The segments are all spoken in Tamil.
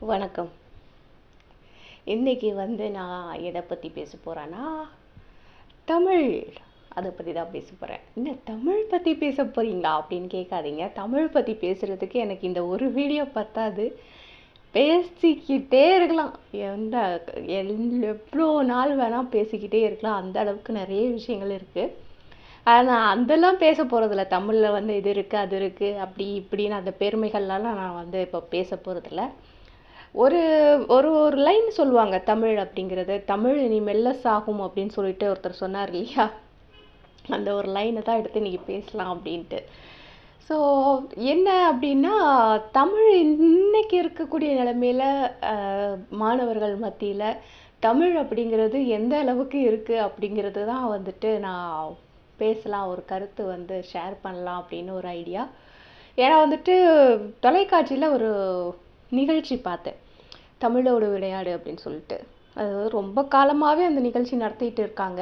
வணக்கம். இன்றைக்கி வந்து நான் எதை பற்றி பேச போகிறேன்னா தமிழ் அதை பற்றி தான் பேச போகிறேன் என்ன தமிழ் பற்றி பேச போகிறீங்களா அப்படின்னு கேட்காதீங்க. தமிழ் பற்றி பேசுகிறதுக்கு எனக்கு இந்த ஒரு வீடியோ பத்தாது. பேசிக்கிட்டே இருக்கலாம். எந்த எல்- எவ்வளோ நாள் வேணால் பேசிக்கிட்டே இருக்கலாம். அந்த அளவுக்கு நிறைய விஷயங்கள் இருக்குது ஆனால் அதெல்லாம் பேச போகிறதில்ல தமிழில் வந்து இது இருக்குது அது இருக்குது அப்படி இப்படின்னு அந்த பெருமைகள்லாம் நான் வந்து இப்போ பேச போகிறதில்ல ஒரு ஒரு ஒரு லைன் சொல்லுவாங்க தமிழ் அப்படிங்கிறது. தமிழ் இனி மெல்ல சாகும் அப்படின்னு சொல்லிட்டு ஒருத்தர் சொன்னார் இல்லையா? அந்த ஒரு லைனை தான் எடுத்து இன்னைக்கு பேசலாம் அப்படின்ட்டு. ஸோ என்ன அப்படின்னா தமிழ் இன்னைக்கு இருக்கக்கூடிய நிலமையில மாணவர்கள் மத்தியில் தமிழ் அப்படிங்கிறது எந்த அளவுக்கு இருக்குது அப்படிங்கிறது தான் வந்துட்டு நான் பேசலாம் ஒரு கருத்து வந்து ஷேர் பண்ணலாம் அப்படின்னு ஒரு ஐடியா ஏன்னா வந்துட்டு தொலைக்காட்சியில் ஒரு நிகழ்ச்சி பார்த்தேன். தமிழோட விளையாடு அப்படின்னு சொல்லிட்டு. அது ரொம்ப காலமாகவே அந்த நிகழ்ச்சி நடத்திட்டு இருக்காங்க.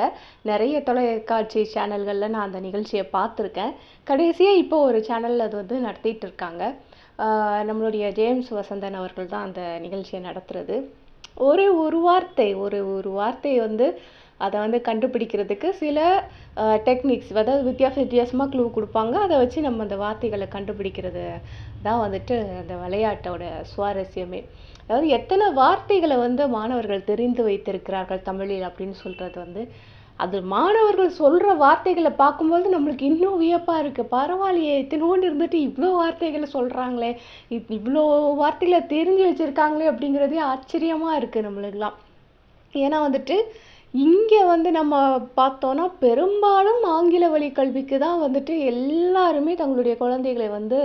நிறைய தொலைக்காட்சி சேனல்களில் நான் அந்த நிகழ்ச்சியை பார்த்துருக்கேன். கடைசியாக இப்போ ஒரு சேனலில் அது வந்து நடத்திட்டு இருக்காங்க. நம்மளுடைய ஜேம்ஸ் வசந்தன் அவர்கள் தான் அந்த நிகழ்ச்சியை நடத்துறது. ஒரு ஒரு வார்த்தை ஒரு ஒரு வார்த்தை வந்து அதை வந்து கண்டுபிடிக்கிறதுக்கு சில டெக்னிக்ஸ் அதாவது வித்தியாச வித்தியாசமாக க்ளூ கொடுப்பாங்க. அதை வச்சு நம்ம அந்த வார்த்தைகளை கண்டுபிடிக்கிறது தான் வந்துட்டு அந்த விளையாட்டோட சுவாரஸ்யமே. அதாவது எத்தனை வார்த்தைகளை வந்து மாணவர்கள் தெரிந்து வைத்திருக்கிறார்கள் தமிழில் அப்படின்னு சொல்கிறது வந்து அது மாணவர்கள் சொல்கிற வார்த்தைகளை பார்க்கும்போது நம்மளுக்கு இன்னும் வியப்பாக இருக்குது பரவாயில்லையே இத்தினோண்டு இருந்துட்டு இவ்வளோ வார்த்தைகளை சொல்கிறாங்களே இப்- இவ்வளோ வார்த்தைகளை தெரிஞ்சு வச்சிருக்காங்களே அப்படிங்கிறதே ஆச்சரியமாக இருக்குது நம்மளுக்கெல்லாம். ஏன்னா வந்துட்டு இங்கே வந்து நம்ம பார்த்தோன்னா பெரும்பாலும் ஆங்கில வழி கல்விக்கு தான் வந்துட்டு எல்லாருமே தங்களுடைய குழந்தைகளை வந்து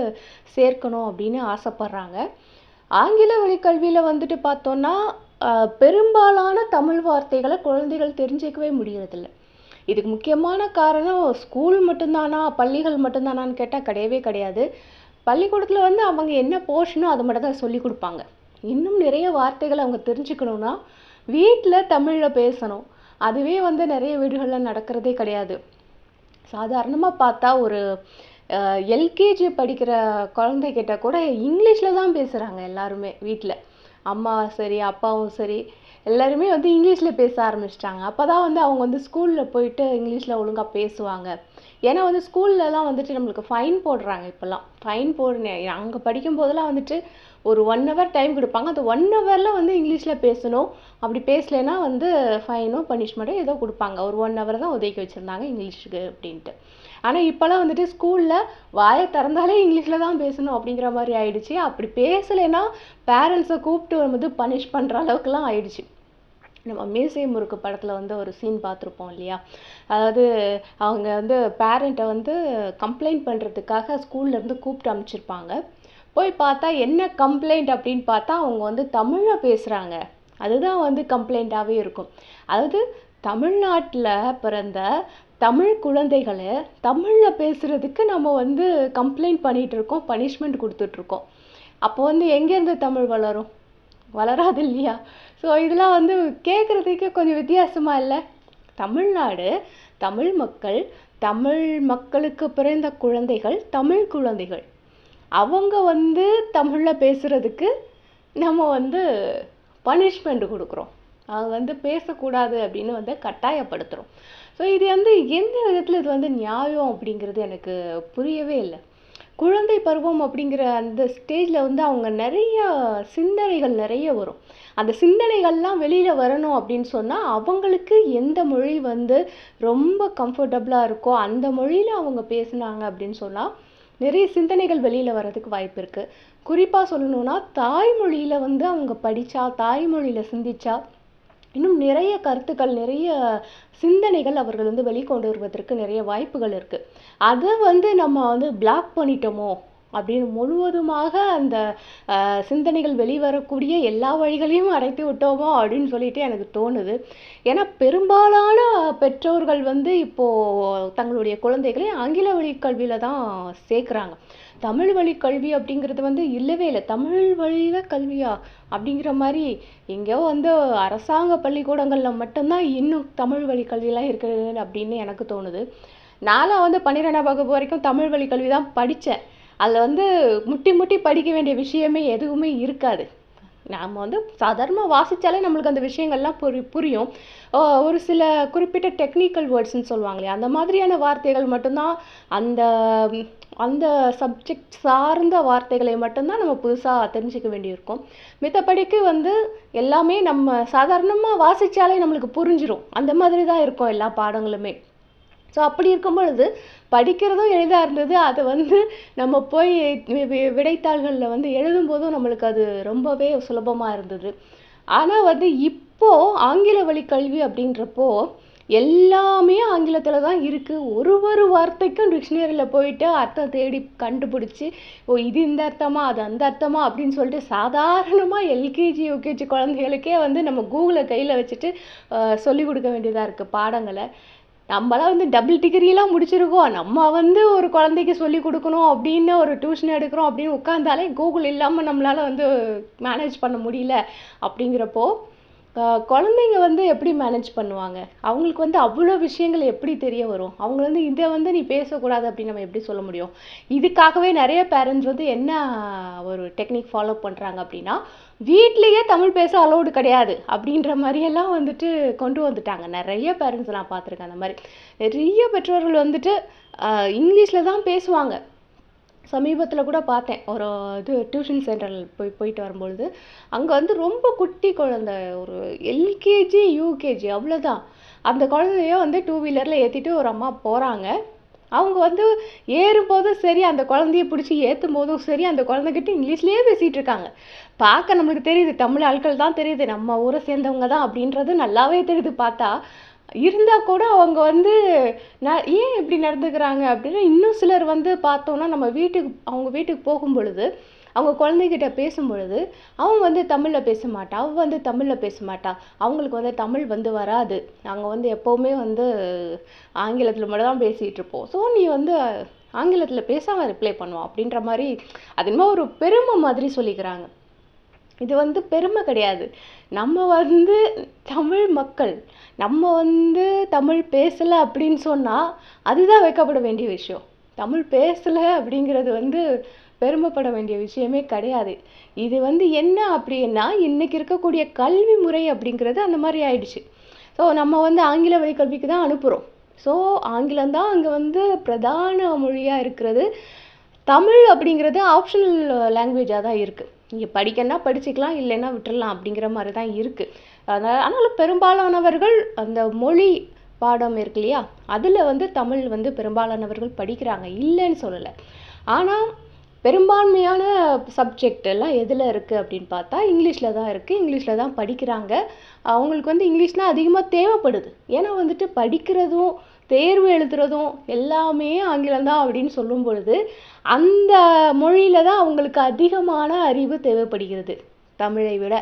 சேர்க்கணும் அப்படின்னு ஆசைப்பட்றாங்க. ஆங்கில வழி கல்வியில் வந்துட்டு பார்த்தோன்னா பெரும்பாலான தமிழ் வார்த்தைகளை குழந்தைகள் தெரிஞ்சுக்கவே முடியறதில்ல. இதுக்கு முக்கியமான காரணம் ஸ்கூல் மட்டும்தானா பள்ளிகள் மட்டும்தானான்னு கேட்டால் கிடையவே கிடையாது. பள்ளிக்கூடத்தில் வந்து அவங்க என்ன போர்ஷனோ அதை மட்டும் தான் சொல்லி கொடுப்பாங்க. இன்னும் நிறைய வார்த்தைகளை அவங்க தெரிஞ்சுக்கணும்னா வீட்டில் தமிழில் பேசணும். அதுவே வந்து நிறைய வீடுகளில் நடக்கிறதே கிடையாது. சாதாரணமாக பார்த்தா ஒரு எல்கேஜி படிக்கிற குழந்தைகிட்ட கூட இங்கிலீஷில் தான் பேசுகிறாங்க எல்லாருமே வீட்டில் அம்மா சரி அப்பாவும் சரி எல்லாருமே வந்து இங்கிலீஷில் பேச ஆரம்பிச்சிட்டாங்க. அப்போ தான் வந்து அவங்க வந்து ஸ்கூலில் போயிட்டு இங்கிலீஷில் ஒழுங்கா பேசுவாங்க. ஏன்னா வந்து ஸ்கூல்லலாம் வந்துட்டு நம்மளுக்கு ஃபைன் போடுறாங்க இப்போல்லாம். ஃபைன் போடுறேன் அங்கே படிக்கும் போதெல்லாம் வந்துட்டு ஒரு ஒன் ஹவர் டைம் கொடுப்பாங்க. அந்த ஒன் ஹவரில் வந்து இங்கிலீஷில் பேசணும். அப்படி பேசலைன்னா வந்து ஃபைனோ பனிஷ்மெண்ட்டோ ஏதோ கொடுப்பாங்க. ஒரு ஒன் ஹவர் தான் ஒதுக்கி வச்சுருந்தாங்க இங்கிலீஷுக்கு அப்படின்ட்டு. ஆனால் இப்போல்லாம் வந்துட்டு ஸ்கூலில் வாயை திறந்தாலே இங்கிலீஷில் தான் பேசணும் அப்படிங்கிற மாதிரி ஆயிடுச்சு. அப்படி பேசலைன்னா பேரண்ட்ஸை கூப்பிட்டு வந்து பனிஷ் பண்ணுற அளவுக்குலாம் ஆயிடுச்சு. நம்ம மீசை முறுக்கு படத்தில் வந்து ஒரு சீன் பார்த்துருப்போம் இல்லையா? அதாவது அவங்க வந்து பேரண்ட்டை வந்து கம்ப்ளைண்ட் பண்ணுறதுக்காக ஸ்கூல்லேருந்து கூப்பிட்டு அனுப்பிச்சிருப்பாங்க போய் பார்த்தா என்ன கம்ப்ளைண்ட் அப்படின்னு பார்த்தா அவங்க வந்து தமிழில் பேசுகிறாங்க அதுதான் வந்து கம்ப்ளைண்ட்டாகவே இருக்கும். அதாவது தமிழ்நாட்டில் பிறந்த தமிழ் குழந்தைகளை தமிழில் பேசுகிறதுக்கு நம்ம வந்து கம்ப்ளைண்ட் பண்ணிகிட்ருக்கோம் பனிஷ்மெண்ட் கொடுத்துட்ருக்கோம் அப்போ வந்து எங்கேருந்து தமிழ் வளரும்? வளராது இல்லையா? ஸோ இதெல்லாம் வந்து கேட்குறதுக்கே கொஞ்சம் வித்தியாசமாக இல்லை. தமிழ்நாடு தமிழ் மக்கள் தமிழ் மக்களுக்கு பிறந்த குழந்தைகள் தமிழ் குழந்தைகள். அவங்க வந்து தமிழில் பேசுகிறதுக்கு நம்ம வந்து பனிஷ்மெண்ட் கொடுக்குறோம். அவங்க வந்து பேசக்கூடாது அப்படின்னு வந்து கட்டாயப்படுத்துகிறோம் ஸோ இது வந்து எந்த விதத்தில் இது வந்து நியாயம் அப்படிங்கிறது எனக்கு புரியவே இல்லை. குழந்தை பருவம் அப்படிங்கிற அந்த ஸ்டேஜில் வந்து அவங்க நிறைய சிந்தனைகள் நிறைய வரும். அந்த சிந்தனைகள்லாம் வெளியில் வரணும் அப்படின்னு சொன்னால் அவங்களுக்கு எந்த மொழி வந்து ரொம்ப கம்ஃபர்டபுளாக இருக்கோ அந்த மொழியில் அவங்க பேசுனாங்க அப்படின்னு சொன்னால் நிறைய சிந்தனைகள் வெளியில் வர்றதுக்கு வாய்ப்பு இருக்குது குறிப்பாக சொல்லணும்னா தாய்மொழியில் வந்து அவங்க படித்தா தாய்மொழியில் சிந்திச்சா இன்னும் நிறைய கருத்துக்கள் நிறைய சிந்தனைகள் அவர்கள் வந்து வெளிக்கொண்டு வருவதற்கு நிறைய வாய்ப்புகள் இருக்குது அதை வந்து நம்ம வந்து பிளாக் பண்ணிட்டோமோ அப்படின்னு முழுவதுமாக அந்த சிந்தனைகள் வெளிவரக்கூடிய எல்லா வழிகளையும் அடைத்து விட்டோமோ அப்படின்னு சொல்லிட்டு எனக்கு தோணுது. ஏன்னா பெரும்பாலான பெற்றோர்கள் வந்து இப்போது தங்களுடைய குழந்தைகளை ஆங்கில வழி கல்வியில் தான் சேர்க்குறாங்க. தமிழ் வழி கல்வி அப்படிங்கிறது வந்து இல்லவே இல்லை. தமிழ் வழியில கல்வியா? அப்படிங்கிற மாதிரி எங்கேயோ வந்து அரசாங்க பள்ளிக்கூடங்களில் மட்டும்தான் இன்னும் தமிழ் வழி கல்வியெலாம் இருக்குது அப்படின்னு எனக்கு தோணுது. நானும் வந்து பன்னிரெண்டாம் வகுப்பு வரைக்கும் தமிழ் வழி கல்வி தான் படித்தேன் அதில் வந்து முட்டி முட்டி படிக்க வேண்டிய விஷயமே எதுவுமே இருக்காது. நாம் வந்து சாதாரணமாக வாசித்தாலே நம்மளுக்கு அந்த விஷயங்கள்லாம் புரி புரியும். ஒரு சில குறிப்பிட்ட டெக்னிக்கல் வேர்ட்ஸ்ன்னு சொல்லுவாங்க இல்லையா அந்த மாதிரியான வார்த்தைகள் மட்டும்தான் அந்த அந்த சப்ஜெக்ட் சார்ந்த வார்த்தைகளை மட்டும்தான் நம்ம புதுசாக தெரிஞ்சுக்க வேண்டியிருக்கும். மித்தபடிக்கு வந்து எல்லாமே நம்ம சாதாரணமாக வாசித்தாலே நம்மளுக்கு புரிஞ்சிடும் அந்த மாதிரி தான் இருக்கும் எல்லா பாடங்களுமே. ஸோ அப்படி இருக்கும் பொழுது படிக்கிறதும் எளிதாக இருந்தது. அதை வந்து நம்ம போய் விடைத்தாள்களில் வந்து எழுதும்போதும் நம்மளுக்கு அது ரொம்பவே சுலபமாக இருந்தது. ஆனால் வந்து இப்போது ஆங்கில வழி கல்வி அப்படின்றப்போ எல்லாமே ஆங்கிலத்தில் தான் இருக்குது ஒரு ஒரு வார்த்தைக்கும் டிக்ஷனரியில் போயிட்டு அர்த்தம் தேடி கண்டுபிடிச்சி ஓ இது இந்த அர்த்தமா அது அந்த அர்த்தமா அப்படின்னு சொல்லிட்டு சாதாரணமாக எல்கேஜி யூகேஜி குழந்தைகளுக்கே வந்து நம்ம கூகுளை கையில் வச்சுட்டு சொல்லிக் கொடுக்க வேண்டியதாக இருக்குது பாடங்களை. நம்மளாம் வந்து டபுள் டிகிரிலாம் முடிச்சிருக்கோம். நம்ம வந்து ஒரு குழந்தைக்கு சொல்லி கொடுக்கணும் அப்படின்னு ஒரு டியூஷன் எடுக்கிறோம் அப்படின்னு உட்காந்தாலே கூகுள் இல்லாமல் நம்மளால் வந்து மேனேஜ் பண்ண முடியல அப்படிங்கிறப்போ குழந்தைங்க வந்து எப்படி மேனேஜ் பண்ணுவாங்க? அவங்களுக்கு வந்து அவ்வளோ விஷயங்கள் எப்படி தெரிய வரும்? அவங்க வந்து இதை வந்து நீ பேசக்கூடாது அப்படின்னு நம்ம எப்படி சொல்ல முடியும்? இதுக்காகவே நிறைய பேரண்ட்ஸ் வந்து என்ன ஒரு டெக்னிக் ஃபாலோ பண்ணுறாங்க அப்படின்னா வீட்லேயே தமிழ் பேச அலோடு கிடையாது அப்படின்ற மாதிரியெல்லாம் வந்துட்டு கொண்டு வந்துட்டாங்க. நிறைய பேரண்ட்ஸ் நான் பார்த்துருக்கேன் அந்த மாதிரி. நிறைய பெற்றோர்கள் வந்துட்டு இங்கிலீஷில் தான் பேசுவாங்க. சமீபத்தில் கூட பார்த்தேன். ஒரு இது டியூஷன் சென்டரில் போய் போயிட்டு வரும்பொழுது அங்கே வந்து ரொம்ப குட்டி குழந்த ஒரு எல்கேஜி யூகேஜி அவ்வளோதான் அந்த குழந்தைய வந்து டூ வீலரில் ஏற்றிட்டு ஒரு அம்மா போகிறாங்க அவங்க வந்து ஏறும்போதும் சரி அந்த குழந்தைய பிடிச்சி ஏற்றும் போதும் சரி அந்த குழந்தைகிட்ட இங்கிலீஷ்லேயே பேசிகிட்டு இருக்காங்க. பார்க்க நம்மளுக்கு தெரியுது தமிழ் ஆட்கள் தான் தெரியுது நம்ம ஊரை சேர்ந்தவங்க தான் அப்படின்றது நல்லாவே தெரியுது. பார்த்தா இருந்தால் கூட அவங்க வந்து நான் ஏன் இப்படி நடந்துக்கிறாங்க அப்படின்னா இன்னும் சிலர் வந்து பார்த்தோன்னா நம்ம வீட்டுக்கு அவங்க வீட்டுக்கு போகும் பொழுது அவங்க குழந்தைகிட்ட பேசும் பொழுது அவன் வந்து தமிழில் பேச மாட்டா அவ வந்து தமிழில் பேச மாட்டா. அவங்களுக்கு வந்து தமிழ் வந்து வராது. நாங்கள் வந்து எப்போவுமே வந்து ஆங்கிலத்தில் மட்டும் தான் பேசிகிட்டு இருப்போம். ஸோ நீ வந்து ஆங்கிலத்தில் பேசாமல் ரிப்ளை பண்ணுவான் அப்படின்ற மாதிரி அது என்னமோ ஒரு பெருமை மாதிரி சொல்லிக்கிறாங்க. இது வந்து பெருமை கிடையாது. நம்ம வந்து தமிழ் மக்கள் நம்ம வந்து தமிழ் பேசலை அப்படின்னு சொன்னால் அதுதான் வைக்கப்பட வேண்டிய விஷயம். தமிழ் பேசலை அப்படிங்கிறது வந்து பெருமைப்பட வேண்டிய விஷயமே கிடையாது. இது வந்து என்ன அப்படின்னா இன்றைக்கி இருக்கக்கூடிய கல்வி முறை அப்படிங்கிறது அந்த மாதிரி ஆயிடுச்சு. ஸோ நம்ம வந்து ஆங்கில வழி கல்விக்கு தான் அனுப்புகிறோம் ஸோ ஆங்கிலம் தான் அங்கே வந்து பிரதான மொழியாக இருக்கிறது. தமிழ் அப்படிங்கிறது ஆப்ஷனல் லாங்குவேஜாக தான் இருக்குது இங்கே படிக்கன்னா படிச்சுக்கலாம் இல்லைன்னா விட்டுறலாம் அப்படிங்கிற மாதிரி தான் இருக்குது அதனால் ஆனாலும் பெரும்பாலானவர்கள் அந்த மொழி பாடம் இருக்கு இல்லையா? அதில் வந்து தமிழ் வந்து பெரும்பாலானவர்கள் படிக்கிறாங்க. இல்லைன்னு சொல்லலை. ஆனால் பெரும்பான்மையான சப்ஜெக்ட் எல்லாம் எதில் இருக்குது அப்படின்னு பார்த்தா இங்கிலீஷில் தான் இருக்குது இங்கிலீஷில் தான் படிக்கிறாங்க. அவங்களுக்கு வந்து இங்கிலீஷ்னால் அதிகமாக தேவைப்படுது. ஏன்னா வந்துட்டு படிக்கிறதும் தேர்வு எழுதுறதும் எல்லாமே ஆங்கிலம் தான் அப்படின்னு சொல்லும் பொழுது அந்த மொழியில் தான் அவங்களுக்கு அதிகமான அறிவு தேவைப்படுகிறது தமிழை விட.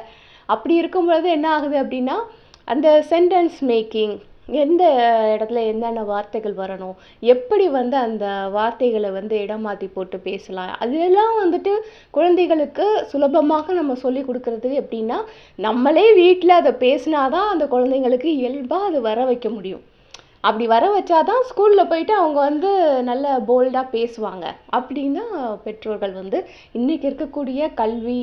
அப்படி இருக்கும் பொழுது என்ன ஆகுது அப்படின்னா அந்த சென்டென்ஸ் மேக்கிங் எந்த இடத்துல என்னென்ன வார்த்தைகள் வரணும் எப்படி வந்து அந்த வார்த்தைகளை வந்து இடம் மாற்றி போட்டு பேசலாம் அதெல்லாம் வந்துட்டு குழந்தைகளுக்கு சுலபமாக நம்ம சொல்லி கொடுக்குறது எப்படின்னா நம்மளே வீட்டில் அதை பேசினாதான் அந்த குழந்தைங்களுக்கு இயல்பாக அது வர வைக்க முடியும். அப்படி வர வச்சாதான் ஸ்கூலில் போயிட்டு அவங்க வந்து நல்ல போல்டாக பேசுவாங்க. அப்படின்னா பெற்றோர்கள் வந்து இன்றைக்கி இருக்கக்கூடிய கல்வி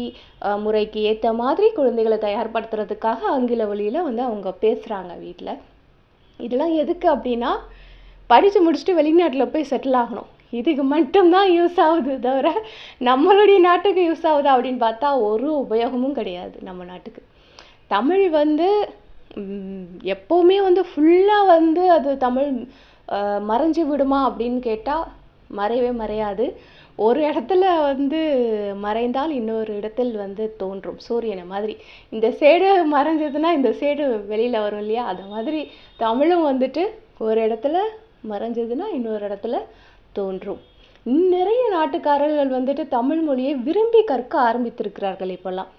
முறைக்கு ஏற்ற மாதிரி குழந்தைகளை தயார்படுத்துறதுக்காக ஆங்கில வழியில் வந்து அவங்க பேசுகிறாங்க வீட்டில் இதெல்லாம் எதுக்கு அப்படின்னா படித்து முடிச்சுட்டு வெளிநாட்டில் போய் செட்டில் ஆகணும். இதுக்கு மட்டும்தான் யூஸ் ஆகுது தவிர நம்மளுடைய நாட்டுக்கு யூஸ் ஆகுது அப்படின்னு பார்த்தா ஒரு உபயோகமும் கிடையாது நம்ம நாட்டுக்கு. தமிழ் வந்து எப்போவுமே வந்து ஃபுல்லாக வந்து அது தமிழ் மறைஞ்சு விடுமா அப்படின்னு கேட்டால் மறையவே மறையாது. ஒரு இடத்துல வந்து மறைந்தால் இன்னொரு இடத்தில் வந்து தோன்றும். சூரியனை மாதிரி. இந்த சைடு மறைஞ்சதுன்னா இந்த சைடு வெளியில் வரும் இல்லையா? அது மாதிரி தமிழும் வந்துட்டு ஒரு இடத்துல மறைஞ்சதுன்னா இன்னொரு இடத்துல தோன்றும். நிறைய நாட்டுக்காரர்கள் வந்துட்டு தமிழ் மொழியை விரும்பி கற்க ஆரம்பித்திருக்கிறார்கள் இப்போல்லாம்.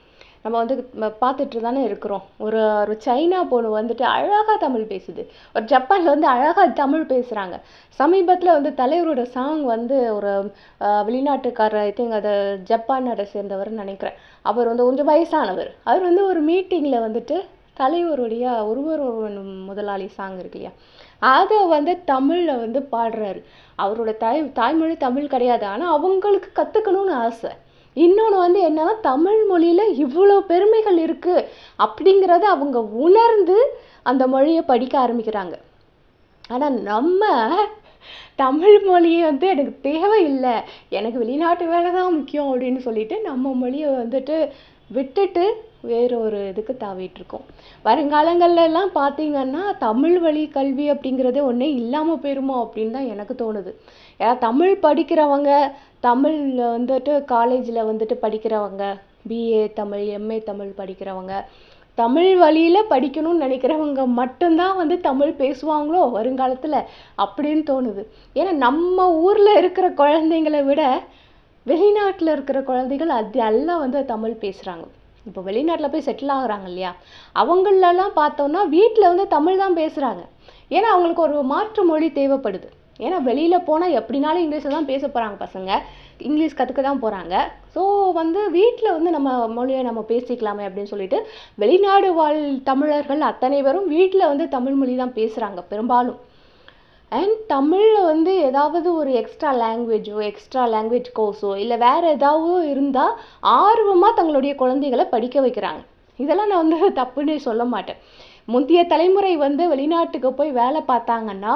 நம்ம வந்து பார்த்துட்டு தானே இருக்கிறோம். ஒரு ஒரு சைனா பொண்ணு வந்துட்டு அழகாக தமிழ் பேசுது. ஒரு ஜப்பானில் வந்து அழகாக தமிழ் பேசுகிறாங்க சமீபத்தில் வந்து தலைவரோட சாங் வந்து ஒரு வெளிநாட்டுக்காரர் ஐ திங்க் அதை ஜப்பான் நாட்டை சேர்ந்தவர்னு நினைக்கிறேன். அவர் வந்து கொஞ்சம் வயசானவர். அவர் வந்து ஒரு மீட்டிங்கில் வந்துட்டு தலைவருடைய ஒருவர் ஒருவன் முதலாளி சாங் இருக்கு இல்லையா? அதை வந்து தமிழில் வந்து பாடுறாரு. அவரோட தாய் தாய்மொழி தமிழ் கிடையாது. ஆனால் அவங்களுக்கு கற்றுக்கணும்னு ஆசை. இன்னொன்று வந்து என்னன்னா தமிழ் மொழியில் இவ்வளோ பெருமைகள் இருக்குது அப்படிங்கிறத அவங்க உணர்ந்து அந்த மொழியை படிக்க ஆரம்பிக்கிறாங்க. ஆனால் நம்ம தமிழ் மொழியை வந்து எனக்கு தேவையில்லை. எனக்கு வெளிநாட்டு வேலை தான் முக்கியம் அப்படின்னு சொல்லிட்டு நம்ம மொழியை வந்துட்டு விட்டுட்டு வேற ஒரு இதுக்கு தாவிட்டுருக்கோம் இருக்கோம். பார்த்தீங்கன்னா தமிழ் வழி கல்வி அப்படிங்கிறதே ஒன்றே இல்லாமல் போயிருமோ அப்படின்னு தான் எனக்கு தோணுது. ஏன்னா தமிழ் படிக்கிறவங்க தமிழில் வந்துட்டு காலேஜில் வந்துட்டு படிக்கிறவங்க பிஏ தமிழ் எம்ஏ தமிழ் படிக்கிறவங்க தமிழ் வழியில் படிக்கணும்னு நினைக்கிறவங்க மட்டும்தான் வந்து தமிழ் பேசுவாங்களோ வருங்காலத்தில் அப்படின்னு தோணுது. ஏன்னா நம்ம ஊரில் இருக்கிற குழந்தைங்களை விட வெளிநாட்டில் இருக்கிற குழந்தைகள் அது எல்லாம் வந்து தமிழ் பேசுகிறாங்க இப்போ வெளிநாட்டில் போய் செட்டில் ஆகுறாங்க இல்லையா? அவங்களெல்லாம் பார்த்தோம்னா வீட்டில் வந்து தமிழ் தான் பேசுகிறாங்க ஏன்னா அவங்களுக்கு ஒரு மாற்று மொழி தேவைப்படுது. ஏன்னா வெளியில் போனால் எப்படினாலும் இங்கிலீஷில் தான் பேச போகிறாங்க பசங்க. இங்கிலீஷ் கற்றுக்க தான் போகிறாங்க ஸோ வந்து வீட்டில் வந்து நம்ம மொழியை நம்ம பேசிக்கலாமே அப்படின்னு சொல்லிட்டு வெளிநாடு வாழ் தமிழர்கள் அத்தனை பேரும் வீட்டில் வந்து தமிழ் மொழி தான் பேசுகிறாங்க பெரும்பாலும். அண்ட் தமிழில் வந்து ஏதாவது ஒரு எக்ஸ்ட்ரா லாங்குவேஜோ எக்ஸ்ட்ரா லாங்குவேஜ் கோர்ஸோ இல்லை வேறு ஏதாவது இருந்தால் ஆர்வமாக தங்களுடைய குழந்தைகளை படிக்க வைக்கிறாங்க. இதெல்லாம் நான் வந்து தப்புன்னு சொல்ல மாட்டேன். முந்தைய தலைமுறை வந்து வெளிநாட்டுக்கு போய் வேலை பார்த்தாங்கன்னா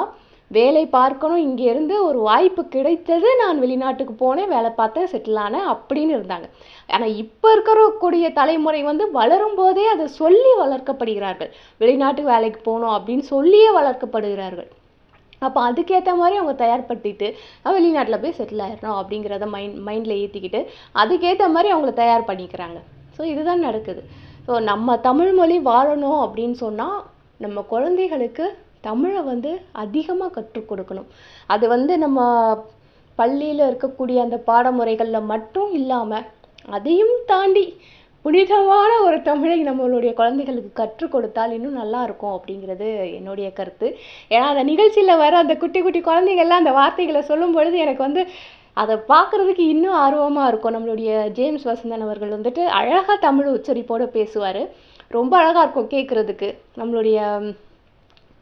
வேலை பார்க்கணும் இங்கேருந்து ஒரு வாய்ப்பு கிடைத்தது நான் வெளிநாட்டுக்கு போனேன் வேலை பார்த்தேன் செட்டில் ஆனேன் அப்படின்னு இருந்தாங்க. ஆனால் இப்போ இருக்கக்கூடிய தலைமுறை வந்து வளரும் போதே அதை சொல்லி வளர்க்கப்படுகிறார்கள். வெளிநாட்டு வேலைக்கு போகணும் அப்படின்னு சொல்லியே வளர்க்கப்படுகிறார்கள். அப்போ அதுக்கேற்ற மாதிரி அவங்க தயார்படுத்திட்டு வெளிநாட்டில் போய் செட்டில் ஆயிடணும் அப்படிங்கிறத மைண்ட் மைண்டில் ஏற்றிக்கிட்டு அதுக்கேற்ற மாதிரி அவங்கள தயார் பண்ணிக்கிறாங்க. ஸோ இதுதான் நடக்குது. ஸோ நம்ம தமிழ்மொழி வாழணும் அப்படின்னு சொன்னால் நம்ம குழந்தைகளுக்கு தமிழை வந்து அதிகமாக கற்றுக் கொடுக்கணும். அது வந்து நம்ம பள்ளியில் இருக்கக்கூடிய அந்த பாடமுறைகளில் மட்டும் இல்லாமல் அதையும் தாண்டி புனிதமான ஒரு தமிழை நம்மளுடைய குழந்தைகளுக்கு கற்றுக் கொடுத்தால் இன்னும் நல்லா இருக்கும் அப்படிங்கிறது என்னுடைய கருத்து. ஏன்னா அந்த நிகழ்ச்சியில் வர அந்த குட்டி குட்டி குழந்தைங்கள்லாம் அந்த வார்த்தைகளை சொல்லும் பொழுது எனக்கு வந்து அதை பார்க்குறதுக்கு இன்னும் ஆர்வமாக இருக்கும். நம்மளுடைய ஜேம்ஸ் வசந்தன் அவர்கள் வந்துட்டு அழகாக தமிழ் உச்சரிப்போட பேசுவார். ரொம்ப அழகாக இருக்கும் கேட்குறதுக்கு நம்மளுடைய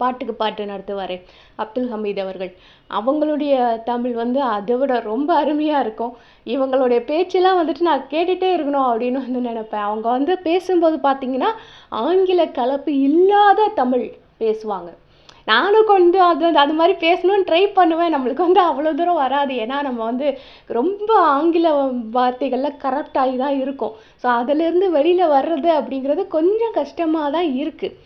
பாட்டுக்கு பாட்டு நடத்துவார் அப்துல் ஹமீத் அவர்கள். அவங்களுடைய தமிழ் வந்து அதை விட ரொம்ப அருமையாக இருக்கும். இவங்களுடைய பேச்செல்லாம் வந்துட்டு நான் கேட்டுகிட்டே இருக்கணும் அப்படின்னு வந்து நினைப்பேன். அவங்க வந்து பேசும்போது பார்த்தீங்கன்னா ஆங்கில கலப்பு இல்லாத தமிழ் பேசுவாங்க. நானும் கொஞ்சம் அது அது மாதிரி பேசணும்னு ட்ரை பண்ணுவேன். நம்மளுக்கு வந்து அவ்வளோ தூரம் வராது. ஏன்னா நம்ம வந்து ரொம்ப ஆங்கில வார்த்தைகளில் கரெக்டாகி தான் இருக்கும். ஸோ அதுலேருந்து வெளியில் வர்றது அப்படிங்கிறது கொஞ்சம் கஷ்டமாக தான் இருக்குது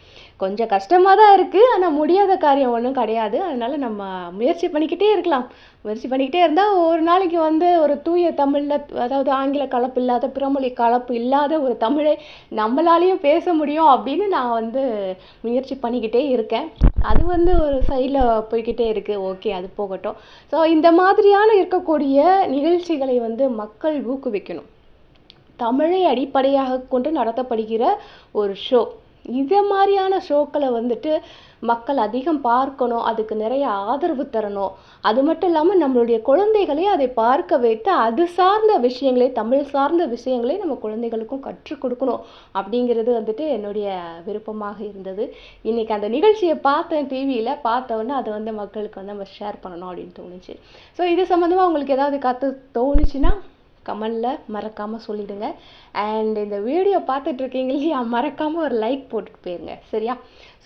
கொஞ்சம் கஷ்டமாக தான் இருக்குது ஆனால் முடியாத காரியம் ஒன்றும் கிடையாது. அதனால் நம்ம முயற்சி பண்ணிக்கிட்டே இருக்கலாம். முயற்சி பண்ணிக்கிட்டே இருந்தால் ஒரு நாளைக்கு வந்து ஒரு தூய தமிழில் அதாவது ஆங்கில கலப்பு இல்லாத பிறமொழி கலப்பு இல்லாத ஒரு தமிழை நம்மளாலையும் பேச முடியும் அப்படின்னு நான் வந்து முயற்சி பண்ணிக்கிட்டே இருக்கேன். அது வந்து ஒரு சைடில் போய்க்கிட்டே இருக்குது ஓகே அது போகட்டும். ஸோ இந்த மாதிரியான இருக்கக்கூடிய நிகழ்ச்சிகளை வந்து மக்கள் ஊக்குவிக்கணும். தமிழை அடிப்படையாக கொண்டு நடத்தப்படுகிற ஒரு ஷோ இதை மாதிரியான ஷோக்களை வந்துட்டு மக்கள் அதிகம் பார்க்கணும் அதுக்கு நிறைய ஆதரவு தரணும். அது மட்டும் இல்லாமல் நம்மளுடைய குழந்தைகளையும் அதை பார்க்க வைத்து அது சார்ந்த விஷயங்களே தமிழ் சார்ந்த விஷயங்களே நம்ம குழந்தைகளுக்கும் கற்றுக் கொடுக்கணும் அப்படிங்கிறது வந்துட்டு என்னுடைய விருப்பமாக இருந்தது. இன்றைக்கி அந்த நிகழ்ச்சியை பார்த்தேன் டிவியில் பார்த்தோன்னே அதை வந்து மக்களுக்கு வந்து நம்ம ஷேர் பண்ணணும் அப்படின்னு தோணுச்சு. ஸோ இது சம்மந்தமாக உங்களுக்கு ஏதாவது கற்று தோணுச்சுன்னா கமெண்டில் மறக்காமல் சொல்லிவிடுங்க அண்ட் இந்த வீடியோ பார்த்துட்ருக்கீங்க இல்லையா மறக்காமல் ஒரு லைக் போட்டுட்டு போயிருங்க. சரியா?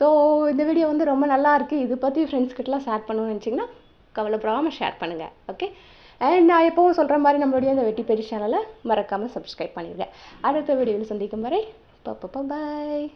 ஸோ இந்த வீடியோ வந்து ரொம்ப நல்லா இது பற்றி ஃப்ரெண்ட்ஸ்கிட்டலாம் ஷேர் பண்ணணும்னு நினச்சிங்கன்னா கவலைப்படாமல் ஷேர் பண்ணுங்கள் ஓகே அண்ட் நான் எப்பவும் சொல்கிற மாதிரி நம்மளுடைய இந்த வெட்டி பெரிய சேனலை மறக்காமல் சப்ஸ்கிரைப் பண்ணிடுங்க. அடுத்த வீடியோவில் சந்திக்கும் வரை பாய்